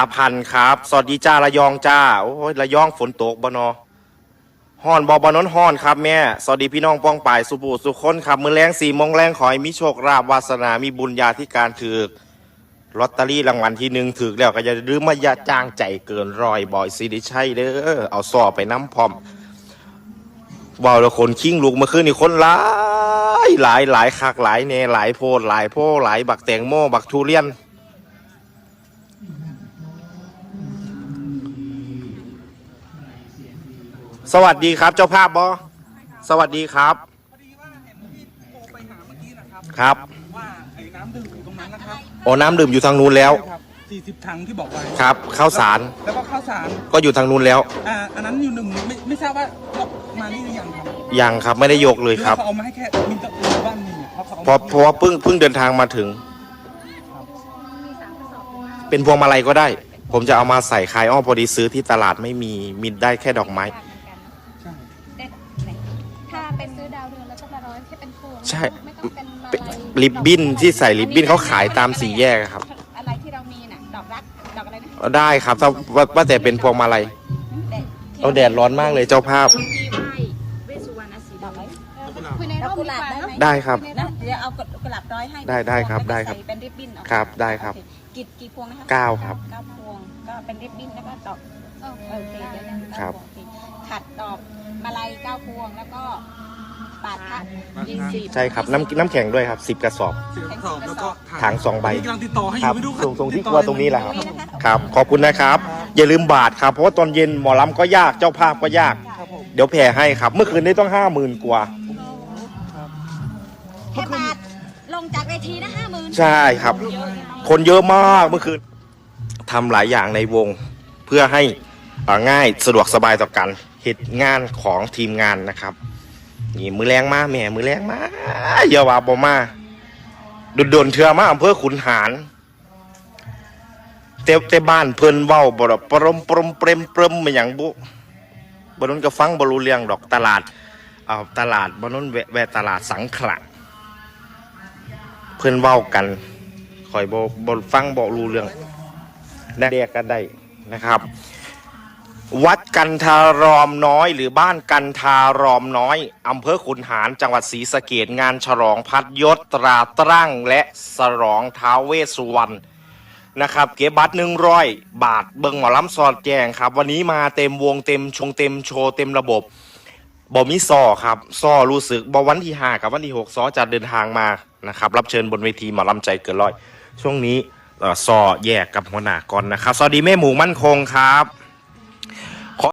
าพันครับ สวัสดีจ้าระยองจ้า โอ้ยระยองฝนตกบนอฮ้อนบอบอนนฮ้อนครับแม่ สวัสดีพี่น้องป้องป่ายสุบูสุคนครับ มือแรงสี่มงแรงขอให้มีโชคราบวาสนา มีบุญญาธิการถือลอตเตอรี่รางวัลที่หนึ่งถือแล้วก็จะดื้อมายาจ้างใจเกินรอยบอยซีดิชัยเด้อ เอาสอบไปน้ำพร้อมว่าวแล้วคนคิงลูกเมื่อคืนนี่คนหลายหลายหลายคักหลายเนหลายโพดหลายโพหลายบักแตงโมบักทุเรียน สวัสดีครับ เจ้าภาพบอสวัสดีครับ พอดีว่าเห็นที่โทรไปหาเมื่อกี้นะครับครับว่าไอ้น้ำดื่มอยู่ตรงนั้นนะครับโอ้น้ำดื่มอยู่ทางนู้นแล้วใช่ครับ40ถังที่บอกไว้ครับข้าวสารแล้วก็ข้าวสารก็อยู่ทางนู้นแล้วอ่าอันนั้นอยู่หนึ่งไม่ไม่ทราบว่ายกมานี่หรือยังครับยังครับไม่ได้ยกเลยครับหอว่าเขาเอามาให้แค่มีตะปูบ้านนี่เนี่ยเพราะเขาเอาเพราะเพราะว่าเพิ่งเพิ่งเดินทางมาถึง เป็นพวงมาลัยก็ได้ ผมจะเอามาใส่คายอ้อพอดีซื้อที่ตลาดไม่มีมีได้แค่ดอกไม้ ช่ไม่ต้องเป็นมาเป็นลัยริบบิ้นที่ใส่ริบบิ้นเขาขายตามสี่แยกอะครับ อะไรที่เรามีน่ะดอกรักดอกอะไรนะได้ครับถ้าว่าว่าแต่เป็นพวงมาลัยเอาแดดร้อนมากเลยเจ้าภาพ ที่ไหว้เวสสุวรรณสีดอกไหมคุยในร่มดีกว่าได้ไหมได้ครับยในนะมเดี๋ยวเอากระหลับร้อยให้ได้ได้ครับแล้วก็ได้ครับใส่เป็นริบบิ้นเอาครับได้ครับโอเกี่กี่พวงนะคะเก้าครับเก้าพวงก็เป็นริบบิ้นแล้วก็ดอกเออโอเคเดี๋ยวนะครับ โอเขัดดอกมาลัยเก้าพวงแล้วก็ ปาดพระยี่สิบใช่ครับน้ำน้ำแข็งด้วยครับสิบกระสอบเสียงตอบแล้วก็ถังสองใบนี่กำลังติดต่อให้อครัยู่บไม่รู้ตรงตรงที่ติดกลัวตรงนี้แหละครับนี่นะคะครับขอบคุณนะครับ อย่าลืมบาทครับเพราะว่าตอนเย็นหมอลำก็ยากเจ้าภาพก็ยาก ครับผมเดี๋ยวแผ่ให้ครับ เมื่อคืนนี้ต้องห้าหมื่นกว่า แค่บาทลงจากเวทีนะห้าหมื่นใช่ครับคนเยอะมากเมื่อคืนทำหลายอย่างในวงเพื่อให้อ่าง่ายสะดวกสบายต่อกันเหตุงานของทีมงานนะครับ นี่มือแรงมาแม่มือแรงมาเยาวาบอมาโดนๆเทือมาอำเภอขุนหารเตเตบ้านเพิ่นเว้าบ่ดอกปรมปรมเปรมเปรมมาอย่างบุบนนั้นก็ฟังบรูเรื่องดอกตลาดเอาตลาดบนนั้นแวะแวะตลาดสังขละเพิ่นเว้ากันคอยบบฟังบ่รู้เรื่องได้เรียกกันได้นะครับ วัดกันทารอมน้อย หรือบ้านกันทารอมน้อยอำเภอขุนหารจังหวัดศรีสะเกดงานฉลองพัดยศตราตรั่งและสรองท้าวเวสสุวรรณนะครับ เก็บบัตรหนึ่งร้อยบาทเบิงหมอลำสอดแจงครับ วันนี้มาเต็มวงเต็มชงเต็มโชว์เต็มระบบบอมีซอครับซอรู้สึกบอวันที่ห้ากับวันที่หกซอจะเดินทางมานะครับรับเชิญบนเวทีหมอลำใจเกินร้อยช่วงนี้เอ่อซอแยกกับหัวหน้าก่อนนะครับสวัสดีแม่หมูมั่นคงครับ